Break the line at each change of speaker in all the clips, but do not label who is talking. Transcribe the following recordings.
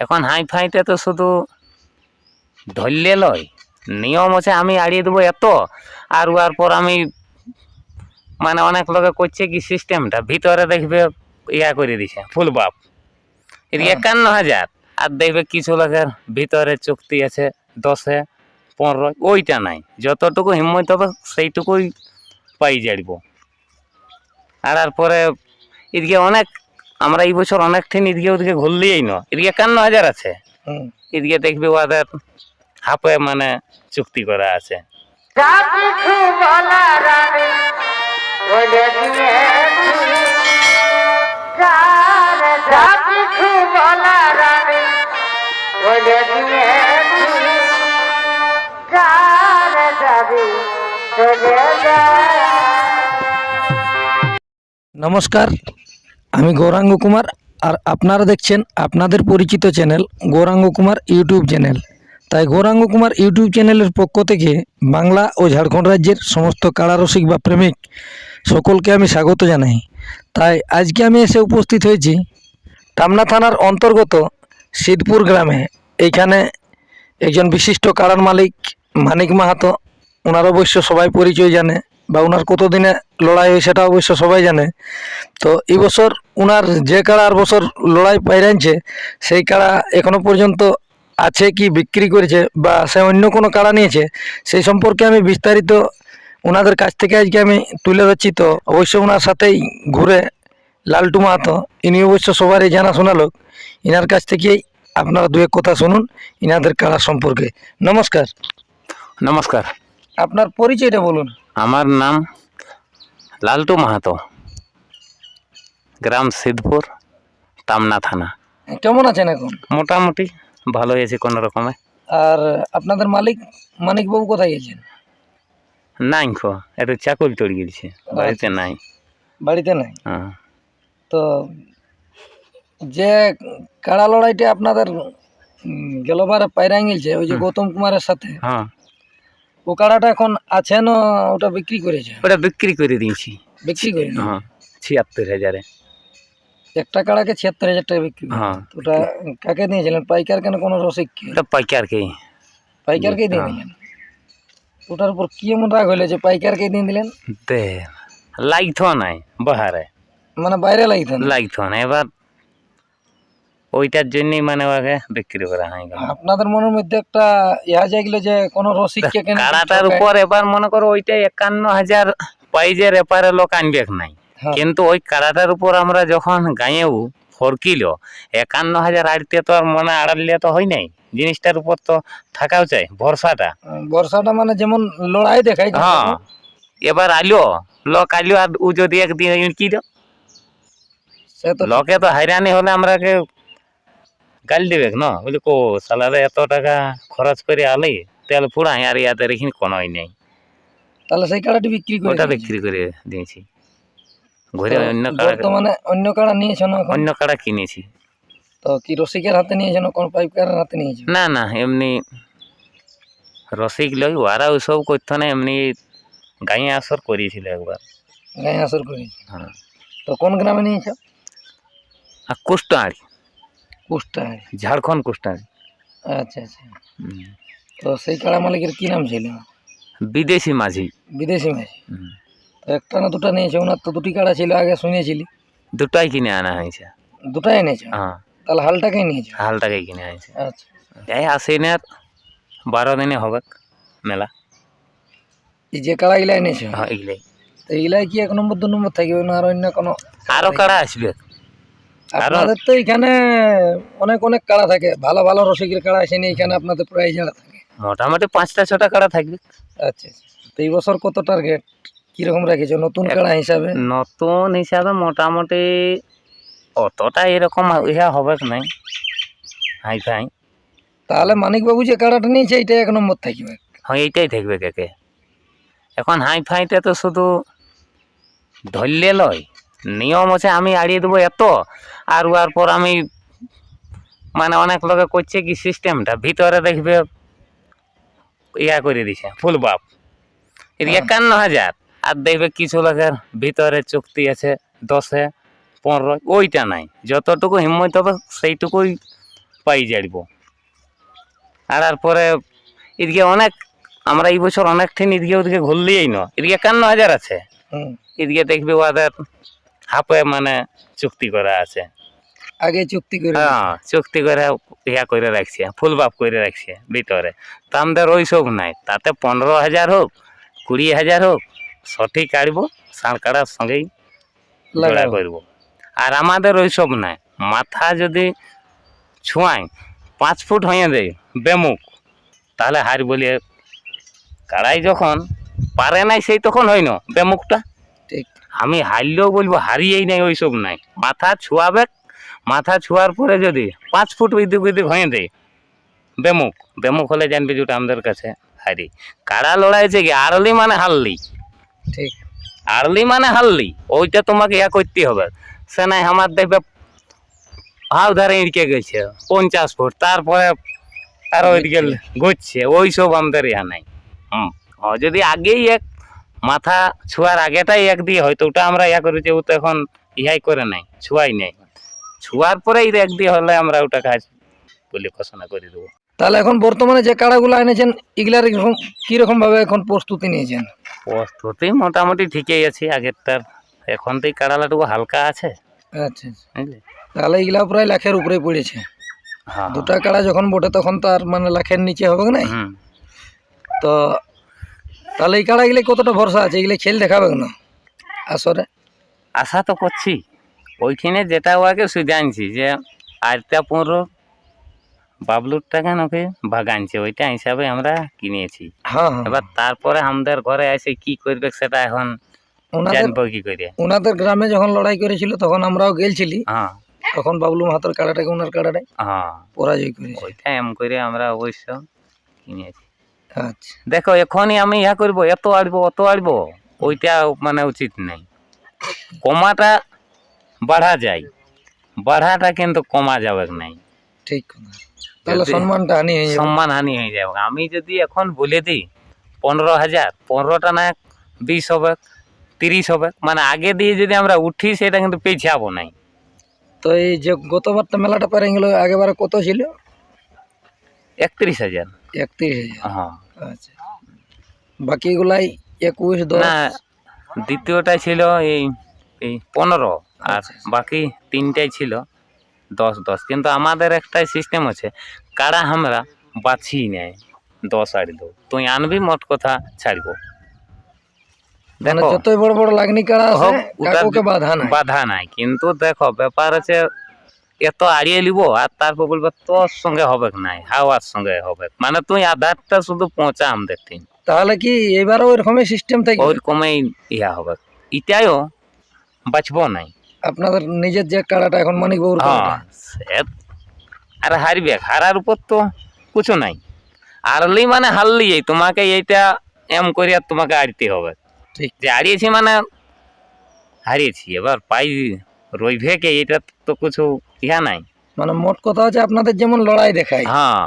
এখন হাই ফাইতে তো শুধু ধরলে লয়। নিয়ম আছে আমি আড়িয়ে দেবো এত আর উয়ার পর আমি মানে অনেক লোকে করছে কি সিস্টেমটা ভিতরে দেখবে ইয়া করে দিছে ফুল বাপ।
হ্যাঁ।
একান্ন হাজার আর দেখবে কিছু লোকের ভিতরে চুক্তি আছে দশে পনেরো ওইটা নাই। যতটুকু হিম্মত হবে সেইটুকুই পাই যাড়ব আর আর পরে এদিকে অনেক আমরা এই বছর অনেক ঠেন এদিকে ওদিকে ঘুরলিই না। এদিকে একান্ন হাজার আছে। এদিকে দেখবে ওদের হাফে মানে চুক্তি করা আছে।
নমস্কার। আমি গৌরাঙ্গ কুমার আর আপনারা দেখছেন আপনাদের পরিচিত channel Gouranga Kumar YouTube channel. তাই গৌরাঙ্গ কুমার ইউটিউব চ্যানেলের পক্ষ থেকে বাংলা ও ঝাড়খণ্ড রাজ্যের সমস্ত কারারসিক বা প্রেমিক সকলকে আমি স্বাগত জানাই। তাই আজকে আমি এসে উপস্থিত হয়েছি টামনা থানার অন্তর্গত সিদ্ধপুর গ্রামে। এইখানে একজন বিশিষ্ট কারার মালিক মানিক মাহাতো ওনার অবশ্য সবাই পরিচয় জানে। বা ওনার কতদিনে লড়াই হয় সেটা অবশ্য সবাই জানে। তো এই বছর ওনার যে কাড়া আর বছর লড়াই পাইরানছে সেই কাড়া এখনও পর্যন্ত আছে কি বিক্রি করেছে বা সে অন্য কোনো কাড়া নিয়েছে সেই সম্পর্কে আমি বিস্তারিত ওনাদের কাছ থেকে আজকে আমি তুলে ধরছি। তো অবশ্য ওনার সাথেই ঘুরে লালটু মাহাতো ইনি অবশ্য সবারই জানাশোনা লোক। ইনার কাছ থেকেই আপনারা দু এক কথা শুনুন ইনাদের কাড়া সম্পর্কে। নমস্কার।
নমস্কার।
আপনার পরিচয়টা বলুন।
আমার নাম লালটু মাহাতো। গ্রাম সিদ্ধপুর তামনা থানা।
কেমন আছেন এখন?
মোটামুটি ভালো হয়েছে কোনো রকমে।
আর আপনাদের মালিক মানিকবাবু কোথায় গেছেন?
নাই খো একটু চাকল তড়ি গেছে বাড়িতে নাই।
বাড়িতে নাই?
হ্যাঁ।
তো যে কাড়া লড়াইটা আপনাদের গেলবারে পায়রাং গেছে ওই যে গৌতম কুমারের সাথে
হ্যাঁ।
ও কাড়াটা এখন আছে না ওটা বিক্রি করেছে?
ওটা বিক্রি করে দিয়েছি।
বিক্রি করে
হ্যাঁ ছিয়াত্তর হাজারে।
একটা কাড়াকে ছিয়াত্তর হাজার টাকা বিক্রি
হ্যাঁ।
ওটা কাকে দিয়েছিলেন? পাইকার কেন? কোনো রসিককে
ওটা পাইকারকে।
পাইকারকেই দিয়ে
হ্যাঁ।
দিলেন? ওটার উপর কি এমন রাগ হইলে যে পাইকারকে দিয়ে দিলেন?
দে লাগতো নাই বাহারে।
মানে বাইরে লাগিত না
লাগতো না এবার ওইটার জন্যই মানে ওকে বিক্রি করা হয়
আপনাদের মনের মধ্যে একটা ইহা যাইগুলো যে কোনো রসিককে কেন
কাড়াটার উপর এবার মনে করো ওইটা একান্ন হাজার পাইজের এপারে লোক আনবে নাই।
হ্যাঁ।
কিন্তু ওই কাড়াটার উপর আমরা যখন গাঁয়েও ফরকিল একান্ন হাজার আড়তে তো আর মনে আড়ালে তো হয় নাই। জিনিসটার উপর তো থাকাও চাই ভরসাটা।
বর্ষাটা মানে যেমন লড়াই দেখায়
হ্যাঁ এবার আইলো লোক আইলো আর ও যদি একদিন কি দো
সে তো
লোকে তো হাইরানি হলে আমরাকে গাল দিবে না? বলি কো সালারে এত টাকা খরচ করে আলি তেল পুরাই আর ইয়াতে এখানে কোনোই নেই।
তাহলে সেই কাড়াটি বিক্রি করে
ওটা বিক্রি করে দিয়েছি ঘুরে অন্য কাড়া
বর্তমানে অন্য কাড়া নিয়েছো না
অন্য কাড়া কিনেছি।
তো কি রসিকের হাতে নিয়েছো না? কোন পাইকারের হাতে নিয়েছো
না না এমনি রসিক লই ওরা ওসব করতো না এমনি গাঁয়ে আসর করিয়েছিল একবার
গায়ে আসর করেছি
হ্যাঁ
তো কোন গ্রামে নিয়েছো
কুষ্টাড়ি
কুষ্টায়
ঝাড়খণ্ড কুষ্টাড়ি
আচ্ছা আচ্ছা। তো সেই কাড়া মালিকের কি নাম ছিল?
বিদেশি মাঝি।
বিদেশি মাঝি। তো একটা না দুটা নিয়েছো ওনার তো দুটি কাড়া ছিল আগে শুনেছিলি।
দুটাই কিনে আনা হয়েছে।
দুটাই এনেছো?
হ্যাঁ।
তাহলে হালটাকেই নিয়েছো?
হালটাকে কিনে আনছে
আচ্ছা।
এই আশ্বিনের বারো দিনে হবে মেলা।
এই যে কাড়াগুলা এনেছো?
হ্যাঁ এগুলাই
তো এইগুলাই কি এক নম্বর দু নম্বর থাকবে না আর অন্য কোনো?
আরও কাড়া আসবে।
আপনাদের তো এখানে অনেক অনেক কাড়া থাকে। ভালো ভালো রসিকের কাড়া আসেনি এখানে আপনাদের প্রায় জায়গা থাকে।
মোটামুটি পাঁচটা ছটা কাড়া থাকবে।
আচ্ছা আচ্ছা। তো এই বছর কত টার্গেট কীরকম রেখেছো? নতুন কাড়া হিসাবে?
নতুন হিসাবে মোটামুটি অতটা এরকম ইহা হবে নাই। হাই ফাই
তাহলে মানিকবাবু যে কাড়াটা নিয়েছে এইটা এক নম্বর থাকবে।
হ্যাঁ এইটাই থাকবে কেকে। এখন হাই ফাইতে তো শুধু ধরলে লয়। নিয়ম আছে আমি আড়িয়ে দেবো এত আর উয়ার পর আমি মানে অনেক লোকে করছে কি সিস্টেমটা ভিতরে দেখবে ইয়া করে দিছে ফুল বাপ।
হ্যাঁ।
একান্ন হাজার। আর দেখবে কিছু লোকের ভিতরে চুক্তি আছে দশে পনেরো ওইটা নাই। যতটুকু হিম্মত হবে সেইটুকুই পাই জাড়ব আর পরে এদিকে অনেক আমরা এই বছর অনেক ঠিন এদিকে ওদিকে ঘুরলিই ন। এদিকে একান্ন হাজার আছে। এদিকে দেখবি ওদের হাফে মানে চুক্তি করা আছে।
আগে চুক্তি করে
হ্যাঁ চুক্তি করে ইয়া করে রাখছে ফুল বাপ করে রাখছে ভিতরে। তো আমাদের ওইসব নাই। তাতে পনেরো হাজার হোক কুড়ি হাজার হোক সঠিক কাটবো সার কাটার সঙ্গেই জোড়া। করব। আর আমাদের ওইসব নাই। মাথা যদি ছোঁয়ায় পাঁচ ফুট হয়ে দেয় বেমুখ তাহলে হার বলিয়ে কাড়াই যখন পারে নাই সেই তখন হয় না বেমুখটা।
ঠিক।
আমি হারলেও বলব হারিয়েই নাই ওইসব নাই। মাথা ছোঁয়াবে মাথা ছোঁয়ার পরে যদি পাঁচ ফুট ওইদিক ওইদিক হয়ে দেয় বেমুখ বেমুখ হলে জানবি যেটা আমাদের কাছে। হারি কাড়া লড়াইছে কি? আরলি মানে হারলি
ঠিক।
আর্লি মানে হারলি ওইটা তোমাকে ইয়া করতে হবে। সে নাই আমার দেখবে হাও ধারে ইড়কে গেছে পঞ্চাশ ফুট তারপরে আর ওইদিকে ঘুরছে ওই সব আমাদের ইয়া নাই। হুম যদি আগেই এক মাথা ছোঁয়ার আগেটাই এক দিয়ে হয়তো ওটা আমরা ইয়া করেছি ও তো এখন ইহাই করে নাই ছোঁয়াই নাই। ছোঁয়ার পরেই এক দিয়ে হলে আমরা ওটা কাজ বলে ঘোষণা করে দেবো।
তাহলে এখন বর্তমানে যে কাড়াগুলো এনেছেন এগুলার কীরকম ভাবে এখন প্রস্তুতি নিয়েছেন?
প্রস্তুতি মোটামুটি ঠিকই আছে আগেরটার। এখন তো এই কাড়ালাটুকু হালকা আছে।
আচ্ছা আচ্ছা। তাহলে এগুলা প্রায় লাখের উপরে পড়েছে।
হ্যাঁ।
দুটা কাড়া যখন বটে তখন তো আর মানে লাখের নিচে হবে না তো তাহলে এই কাড়াগুলো কতটা ভরসা আছে? এগুলো খেল দেখাবে না? আসরে?
আশা তো করছি। ওইখানে যেটা ওকে শুধু আনছি যে আরটা পনেরো বাবলুরটা কেন ওকে বাগানছে ওইটা হিসাবে আমরা কিনেছি।
হ্যাঁ হ্যাঁ
এবার তারপরে আমাদের ঘরে এসে কি করবে সেটা এখন
ওনাদের
জানব কি করে।
ওনাদের গ্রামে যখন লড়াই করেছিল তখন আমরাও গেলছিলি।
হ্যাঁ।
তখন বাবলু মাহাতোর কাড়াটাকে ওনার কাড়াটাই
হ্যাঁ।
পরাজয় করেছে।
ওইটা এম করে আমরা অবশ্য কিনেছি।
আচ্ছা।
দেখো এখনই আমি ইয়া করব এত আড়বো অত আড়বো ওইটা মানে উচিত নাই। কমাটা বাড়া যায়। বাড়াটা কিন্তু কমা যাবে নাই।
ঠিক তাহলে সম্মানটা হানি হয়ে যাবে।
সম্মান হানি হয়ে যাবে। আমি যদি এখন বলে দিই পনেরো হাজার পনেরোটা না বিশ হবে তিরিশ হবে মানে আগে দিয়ে যদি আমরা উঠি সেটা কিন্তু পেছাবো নাই।
তো এই যে গতবার তো মেলাটা পারে গেল আগেবারে কত ছিল?
একত্রিশ হাজার।
একত্রিশ হাজার।
হ্যাঁ।
আচ্ছা। বাকিগুলাই একুশ
না দ্বিতীয়টা ছিল এই এই পনেরো। আর
আচ্ছা, আচ্ছা।
বাকি তিনটাই ছিল দশ দশ। কিন্তু আমাদের একটাই সিস্টেম আছে কারা আমরা বাছি নেয় দশ আর দো। তুই আনবি মোট কথা ছাড়বো।
মানে
দেখো।
যতই বড় বড় লাগনি কাড়া
হোক,
কাকুকে বাধা নাই।
বাধা নাই। কিন্তু দেখো ব্যাপার আছে এত আড়িয়ে নিব আর তারপর বলব তোর সঙ্গে হবে নাই হাওয়ার সঙ্গে হবে। মানে তুই আধারটা শুধু পৌঁছা আমাদের
তাহলে কি এবারও ওইরকমই সিস্টেম থেকে?
ওইরকমই ইয়া হবে। ইটাও বাঁচবো নাই।
আপনাদের নিজের যে কাড়াটা এখন মানিক বাবুর কাড়াটা?
হ্যাঁ সে আর হারবে হারার উপর তো কিছু নাই। হারলি মানে হারলি তোমাকে এইটা এম করে আর তোমাকে আড়তে হবে।
ঠিক।
যে হারিয়েছি মানে হারিয়েছি এবার পাই রইবে কে এটা তো কিছু ইহা নাই।
মানে মোট কথা হচ্ছে আপনাদের যেমন লড়াই দেখায়।
হ্যাঁ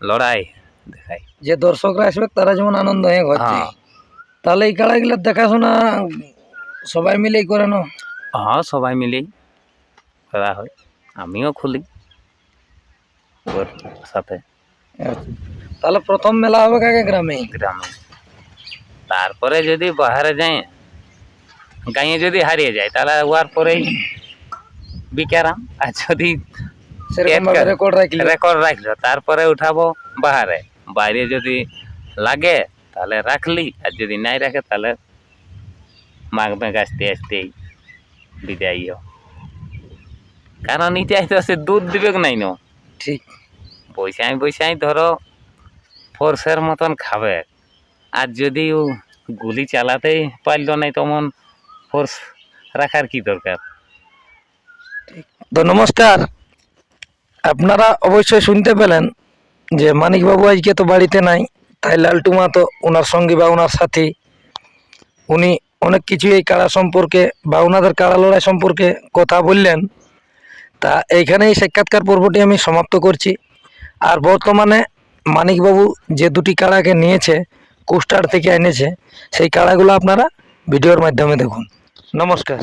লড়াই দেখাই
যে দর্শকরা আসবে তারা যেমন আনন্দ হয়ে ঘরছে।
হ্যাঁ।
তাহলে এই কাড়াগুলোর দেখাশোনা সবাই মিলেই করে না
হ্যাঁ সবাই মিলেই করা হয়। আমিও খুলি। ওর সাথে।
আচ্ছা। তাহলে প্রথম মেলা হবে কাকে গ্রামে?
গ্রামে। তারপরে যদি বাহারে যায় গাঁয়ে যদি হারিয়ে যায় তাহলে উহার পরেই বিকারাম। আর যদি
রেকর্ড রাখলে।
রেকর্ড রাখল তারপরে উঠাবো বাহারে বাইরে যদি লাগে তাহলে রাখলি। আর যদি নাই রাখে তাহলে মাঘ মেঘ আসতে আসতেই বিদায় কারণ ইটাই তো সে দুধ দিবে নাই ন?
ঠিক।
বৈশাই বৈশাই ধরো ফোর্সের মতন খাবে। আর যদি ও গুলি চালাতেই পারল নাই তখন ফোর্স রাখার কি দরকার?
তো নমস্কার। আপনারা অবশ্যই শুনতে পেলেন যে মানিকবাবু আজকে তো বাড়িতে নাই তাই লালটু মা তো ওনার সঙ্গী বা ওনার সাথী। উনি অনেক কিছু এই কারা সম্পর্কে বা ওনাদের কাড়া লড়াই সম্পর্কে কথা বললেন। তা এইখানে এই সাক্ষাৎকার পর্বটি আমি সমাপ্ত করছি। আর বর্তমানে মানিকবাবু যে দুটি কাড়াকে নিয়েছে, কোস্টার থেকে এনেছে, সেই কাড়াগুলো আপনারা ভিডিওর মাধ্যমে দেখুন। নমস্কার।